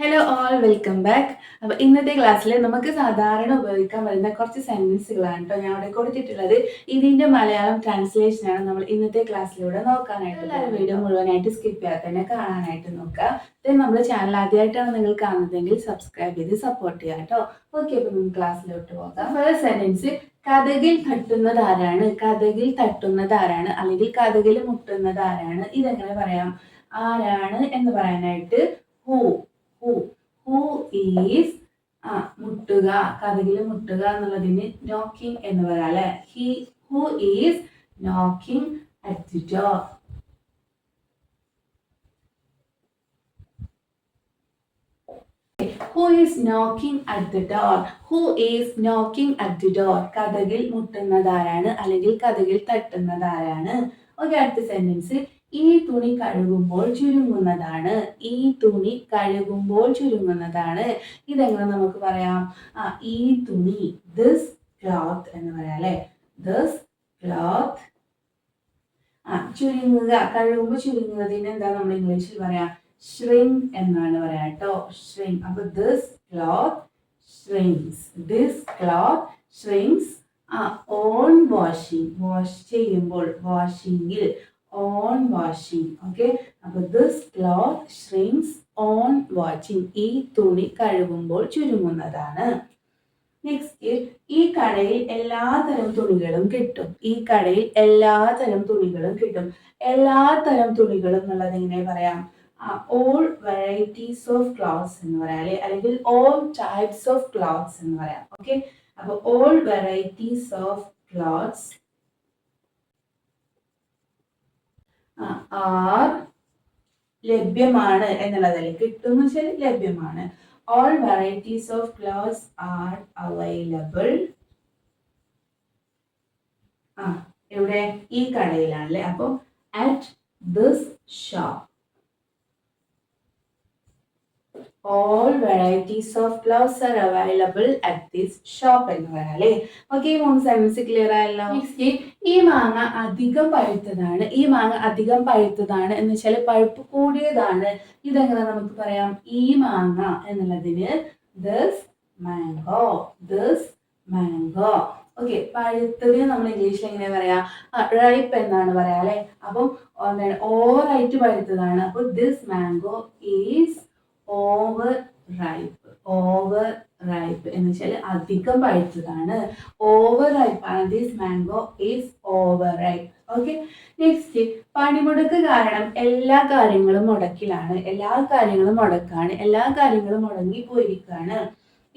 Hello all welcome back അപ്പോൾ ഇന്നത്തെ ക്ലാസ്സിൽ നമുക്ക് സാധാരണ ഉപയോഗിക്കാൻ വരുന്ന കുറച്ച് സെന്റൻസുകളാണ് കേട്ടോ ഞാൻ അവിടെ കൊടുത്തിട്ടുള്ളത്. ഇതിന്റെ മലയാളം ട്രാൻസ്ലേഷനാണ് നമ്മൾ ഇന്നത്തെ ക്ലാസ്സിലൂടെ നോക്കാനായിട്ട് വീഡിയോ മുഴുവനായിട്ട് സ്കിപ്പ് ചെയ്യാതെ തന്നെ കാണാനായിട്ട് നോക്കുക. ദെൻ നമ്മുടെ ചാനൽ ആദ്യമായിട്ടാണ് നിങ്ങൾ കാണുന്നതെങ്കിൽ സബ്സ്ക്രൈബ് ചെയ്ത് സപ്പോർട്ട് ചെയ്യുക കേട്ടോ ഓക്കെ അപ്പോൾ നമുക്ക് ക്ലാസ്സിലോട്ട് പോകാം. ഫസ്റ്റ് സെന്റൻസ് കഥകിൽ തട്ടുന്നത് ആരാണ്? കഥകിൽ തട്ടുന്നത് ആരാണ്? അല്ലെങ്കിൽ കഥകിൽ മുട്ടുന്നത് ആരാണ്? ഇതെങ്ങനെ പറയാം? ആരാണ് എന്ന് പറയാനായിട്ട് ഹൂ ഹൂ ഹൂ ഈസ് ആ മുട്ടുക കഥകിൽ മുട്ടുക എന്നുള്ളതിന് നോക്കിംഗ് എന്ന് പറയാം അല്ലെ he who is knocking at the door who is knocking at the door who is knocking at the door കഥകിൽ മുട്ടുന്നതാരാണ്? അല്ലെങ്കിൽ കഥകിൽ തട്ടുന്നതാരാണ്? ഓക്കെ അടുത്ത സെന്റൻസ് ഈ തുണി കഴുകുമ്പോൾ ചുരുങ്ങുന്നതാണ്. ഈ തുണി കഴുകുമ്പോൾ ചുരുങ്ങുന്നതാണ്. ഇതെങ്ങനെ നമുക്ക് പറയാം? ആ ഈ തുണി ദിസ് ക്ലോത്ത് എന്ന് പറയാം അല്ലെ? ദിസ് ക്ലോത്ത് ആ ചുരുങ്ങുക. കഴുകുമ്പോൾ ചുരുങ്ങുന്നതിന് എന്താ നമ്മൾ ഇംഗ്ലീഷിൽ പറയാം? ഷ്രിങ്ക് എന്നാണ് പറയാം കേട്ടോ. ഷ്രിങ്ക് അപ്പൊ this cloth shrinks this cloth shrinks on washing wash ചെയ്യുമ്പോൾ വാഷിങ്ങിൽ ഓൺ വാഷിംഗ് ഓക്കെ അപ്പൊ this cloth shrinks on washing ഈ തുണി കഴുകുമ്പോൾ ചുരുങ്ങുന്നതാണ്. നെക്സ്റ്റ് ഈ കടയിൽ എല്ലാതരം തുണികളും കിട്ടും. ഈ കടയിൽ എല്ലാതരം തുണികളും കിട്ടും. എല്ലാതരം തുണികളും എന്നുള്ളത് എങ്ങനെ പറയാം? ഓൾ വെറൈറ്റീസ് ഓഫ് ക്ലോത്ത്സ് എന്ന് പറയാം അല്ലെ? അല്ലെങ്കിൽ ഓൾ ടൈപ്സ് ഓഫ് ക്ലോത്ത്സ് എന്ന് പറയാം ഓക്കെ അപ്പൊ all varieties of clothes are ലഭ്യമാണ് എന്നുള്ളതല്ലേ കിട്ടുന്ന വെച്ചാൽ ലഭ്യമാണ്. All varieties of clothes are available ആ ഇവിടെ ഈ കടയിലാണല്ലേ അപ്പോൾ at this shop all varieties of gloves are available at this shop എന്ന് പറയാം അല്ലേ ഓക്കെ മൂന്ന് സെൻസ് ക്ലിയർ ആയല്ലോ? നെക്സ്റ്റ് ഈ മാങ്ങ അധികം പഴുത്തതാണ്. ഈ മാങ്ങ അധികം പഴുത്തതാണ് എന്ന് വെച്ചാൽ പഴുപ്പ് കൂടിയതാണ്. ഇതെങ്ങനെ നമുക്ക് പറയാം? ഈ മാങ്ങ എന്നുള്ളതിന് this mango this mango okay പഴുത്തതിന് നമ്മൾ ഇംഗ്ലീഷിൽ എങ്ങനെ പറയാ? റൈപ്പ് എന്നാണ് പറയാ അല്ലെ? അപ്പം ഓവറായിട്ട് പഴുത്തതാണ്. അപ്പോൾ this mango is over ripe over ripe എന്ന് വെച്ചാൽ അധികം പഴുത്തതാണ്. Over ripe this mango is over ripe okay next പണിമുടക്ക് കാരണം എല്ലാ കാര്യങ്ങളും മുടക്കിലാണ്. എല്ലാ കാര്യങ്ങളും മുടക്കാണ്. എല്ലാ കാര്യങ്ങളും മുടങ്ങി പോയിരിക്കുകയാണ്.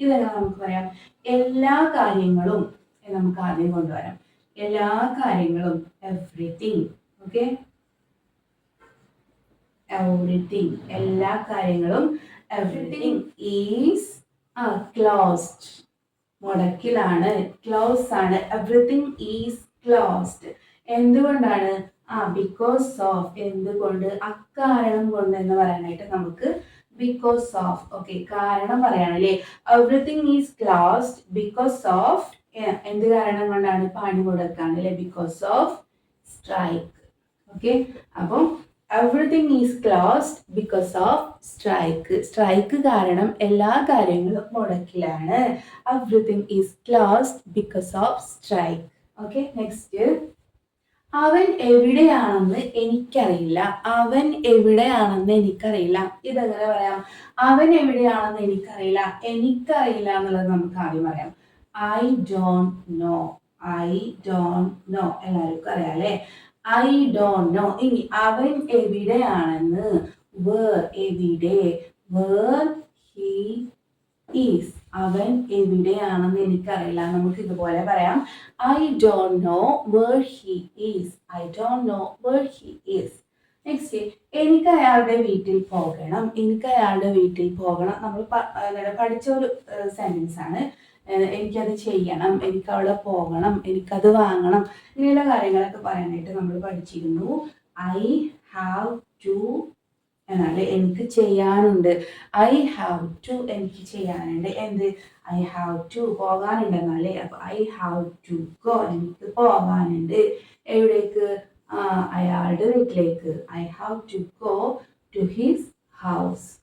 ഇതെല്ലാം നമുക്ക് പറയാം. എല്ലാ കാര്യങ്ങളും നമുക്ക് ആദ്യം കൊണ്ടുവരാം. എല്ലാ കാര്യങ്ങളും എവ്രിതിങ് ഓക്കെ എവറിത്തിങ് എല്ലാ കാര്യങ്ങളും എവറിത്തിങ് ഈസ് ക്ലോസ്ഡ് മുടക്കിലാണ്. ക്ലോസ് ആണ്. എവറിത്തിങ് ഈസ് ക്ലോസ്ഡ് എന്തുകൊണ്ടാണ്? ആ ബിക്കോസ് ഓഫ് എന്തുകൊണ്ട്? അക്കാരണം കൊണ്ട് എന്ന് പറയാനായിട്ട് നമുക്ക് ബിക്കോസ് ഓഫ് ഓക്കെ കാരണം പറയാനല്ലേ? Everything is closed because of എന്ത് കാരണം കൊണ്ടാണ് പണി മുടക്കാണ് അല്ലെ? ബിക്കോസ് ഓഫ് സ്ട്രൈക്ക് ഓക്കെ അപ്പം everything is closed because of strike strike കാരണം എല്ലാ കാര്യങ്ങളും മുടക്കിലാണ്. Everything is closed because of strike okay next അവൻ എവിടെയാണെന്ന് എനിക്കറിയില്ല. അവൻ എവിടെയാണെന്ന് എനിക്കറിയില്ല. ഇതെങ്ങനെ പറയാം? അവൻ എവിടെയാണെന്ന് എനിക്കറിയില്ല. എനിക്കറിയില്ല എന്നുള്ളത് നമുക്ക് ആദ്യം പറയാം. I don't know I don't know എല്ലാവർക്കും അറിയാം അല്ലേ? ഐ ഡോണ്ട് നോ ഇനി അവൻ എവിടെയാണെന്ന് എവിടെ? ഈസ് അവൻ എവിടെയാണെന്ന് എനിക്കറിയില്ല. നമുക്ക് ഇതുപോലെ പറയാം. I don't know where he is I don't know where he is next എനിക്ക് അയാളുടെ വീട്ടിൽ പോകണം. എനിക്ക് അയാളുടെ വീട്ടിൽ പോകണം. നമ്മൾ പഠിച്ച ഒരു സെന്റൻസ് ആണ്. എനിക്കത് ചെയ്യണം എനിക്ക് അവിടെ പോകണം എനിക്കത് വാങ്ങണം ഇങ്ങനെയുള്ള കാര്യങ്ങളൊക്കെ പറയാനായിട്ട് നമ്മൾ പഠിച്ചിരുന്നു. ഐ ഹാവ് ടു എന്നാൽ എനിക്ക് ചെയ്യാനുണ്ട്. ഐ ഹാവ് ടു എനിക്ക് ചെയ്യാനുണ്ട്. എന്ത്? ഐ ഹാവ് ടു പോകാനുണ്ട് എന്നാലേ അപ്പൊ ഐ ഹാവ് ടു ഗോ എനിക്ക് പോകാനുണ്ട്. എവിടേക്ക്? അയാളുടെ വീട്ടിലേക്ക്. I have to go to his house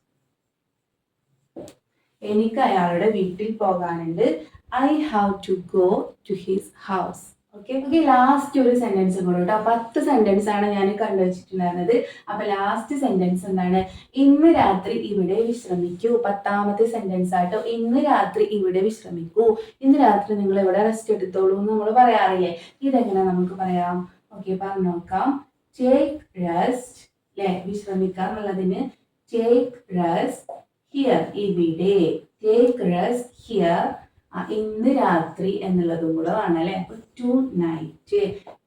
എനിക്ക് അയാളുടെ വീട്ടിൽ പോകാനുണ്ട്. I have to go to his house okay okay last ഒരു സെന്റൻസ് കൂടെ കേട്ടോ. പത്ത് സെന്റൻസ് ആണ് ഞാൻ കണ്ടുവച്ചിട്ടുണ്ടായിരുന്നത് അപ്പൊ ലാസ്റ്റ് സെന്റൻസ് എന്താണ്? ഇന്ന് രാത്രി ഇവിടെ വിശ്രമിക്കൂ. പത്താമത്തെ സെന്റൻസ് ആട്ടോ. ഇന്ന് രാത്രി ഇവിടെ വിശ്രമിക്കൂ. ഇന്ന് രാത്രി നിങ്ങൾ ഇവിടെ റെസ്റ്റ് എടുത്തോളൂ എന്ന് നമ്മൾ പറയാറില്ലേ? ഇതെങ്ങനെ നമുക്ക് പറയാം? ഓക്കെ പറഞ്ഞു നോക്കാം. ടേക്ക് റെസ്റ്റ് അല്ലെ വിശ്രമിക്കുക ടേക്ക് റെസ്റ്റ് ഹിയർ ഇവിടെ ടേക്ക് റെസ്റ്റ് ഹിയർ ഇന്ന് രാത്രി എന്നുള്ളതും കൂടെ വേണല്ലേ അപ്പൊ tonight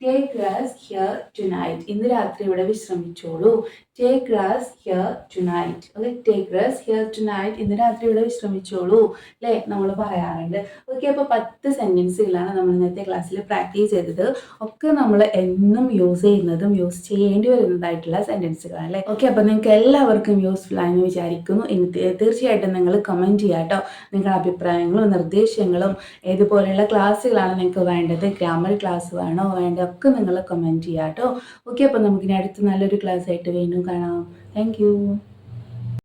take rest here tonight ഇന്ന് രാത്രി ഇവിടെ വിശ്രമിച്ചോളൂ. Take glass here tonight okay take glass here tonight ഇന്ന് രാത്രി ഇവിടെ വിശ്രമിച്ചോളൂ. അല്ലേ നമ്മൾ പറയാറുണ്ട്. ഓക്കെ അപ്പോൾ പത്ത് സെന്റൻസുകളാണ് നമ്മൾ ഇന്നത്തെ ക്ലാസ്സിൽ പ്രാക്ടീസ് ചെയ്തത്. ഒക്കെ നമ്മൾ എന്നും യൂസ് ചെയ്യുന്നതും യൂസ് ചെയ്യേണ്ടി വരുന്നതായിട്ടുള്ള സെന്റൻസുകളാണ് അല്ലേ ഓക്കെ അപ്പോൾ നിങ്ങൾക്ക് എല്ലാവർക്കും യൂസ്ഫുൾ ആയെന്ന് വിചാരിക്കുന്നു. ഇനി തീർച്ചയായിട്ടും നിങ്ങൾ കമന്റ് ചെയ്യാട്ടോ. നിങ്ങളുടെ അഭിപ്രായങ്ങളും നിർദ്ദേശങ്ങളും ഇതുപോലെയുള്ള ക്ലാസ്സുകളാണ് നിങ്ങൾക്ക് വേണ്ടത്. ഗ്രാമർ ക്ലാസ് വേണോ വേണ്ട? ഒക്കെ നിങ്ങൾ കമന്റ് ചെയ്യാം കേട്ടോ ഓക്കെ അപ്പോൾ നമുക്കിനി അടുത്ത നല്ലൊരു ക്ലാസ് ആയിട്ട് വീണ്ടും കാണാം. താങ്ക്